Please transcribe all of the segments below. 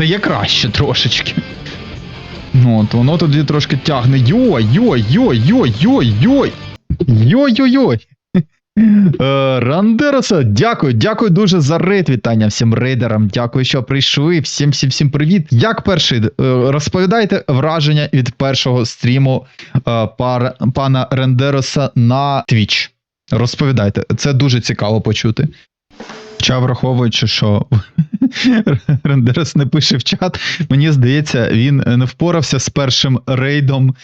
стає краще трошечки. Ну, от воно тоді трошки тягне. Йой, йой, йой, йой, йой, йой. Йой-йой-йой. Е, Рандероса, дякую, дякую дуже за рейд. Вітання всім рейдерам. Дякую, що прийшли. Всім всім всім привіт. Як перший е, розповідайте враження від першого стріму е, пар, пана Рендероса на Twitch. Розповідайте, це дуже цікаво почути. Хоча враховуючи, що Рендерос не пише в чат, мені здається, він не впорався з першим рейдом.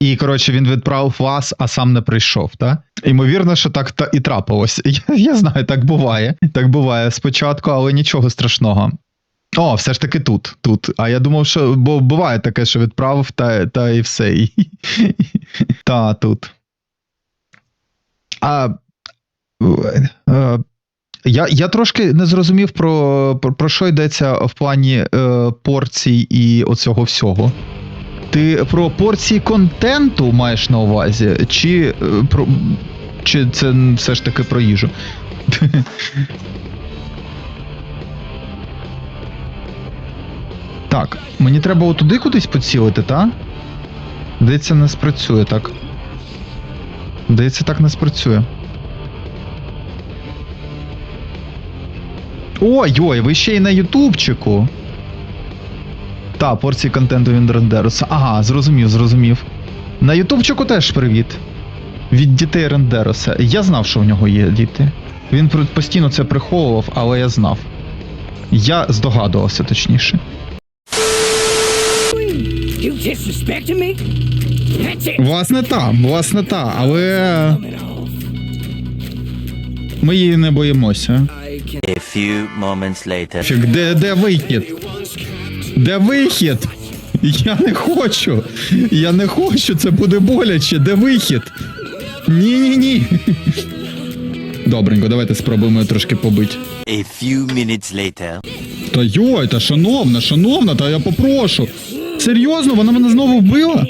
І, коротше, він відправив вас, а сам не прийшов, так? Ймовірно, що так та і трапилось. Я, я знаю, так буває. Так буває спочатку, але нічого страшного. О, все ж таки тут. тут. А я думав, що бо буває таке, що відправив, та, та і все. І, та тут. А, е, я, я трошки не зрозумів про, про, про що йдеться в плані е, порцій і оцього всього. Ти про порції контенту маєш на увазі, чи е, про. Чи це все ж таки про їжу? Так, мені треба отуди кудись поцілити, та? Здається, не спрацює так. Здається, так не спрацює. Ой-ой, ви ще й на ютубчику. Та, порції контенту від Рендероса. Ага, зрозумів, зрозумів. На ютубчику теж привіт. Від дітей Рендероса. Я знав, що в нього є діти. Він постійно це приховував, але я знав. Я здогадувався точніше. Власне та, власне та, але. Ми її не боїмося. A few moments later. Фік, де, де вихід? Де вихід? Я не хочу. Я не хочу, це буде боляче. Де вихід? Ні, ні, ні. Добренько, давайте спробуємо трошки побити. A few minutes later. Та йой, та шановна, шановна, та я попрошу. Серйозно, вона мене знову вбила?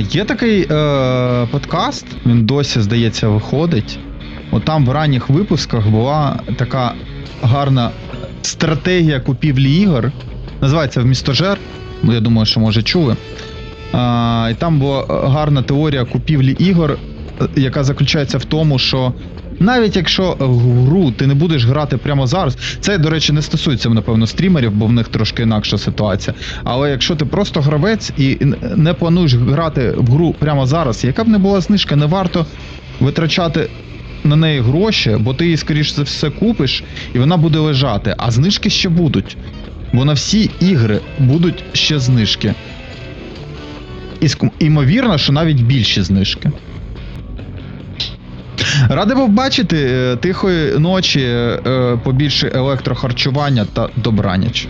Є такий е, подкаст, він досі, здається, виходить. От там в ранніх випусках була така гарна стратегія купівлі ігор. Називається Вмістожер. Ну, Я думаю, що може чули. А, і там була гарна теорія купівлі ігор, е, яка заключається в тому, що навіть якщо в гру ти не будеш грати прямо зараз, це, до речі, не стосується, напевно, стрімерів, бо в них трошки інакша ситуація. Але якщо ти просто гравець і не плануєш грати в гру прямо зараз, яка б не була знижка, не варто витрачати на неї гроші, бо ти її, скоріш за все, купиш, і вона буде лежати. А знижки ще будуть. Бо на всі ігри будуть ще знижки. І імовірно, що навіть більші знижки. Радий був бачити е, тихої ночі, е, побільше електрохарчування та добраніч.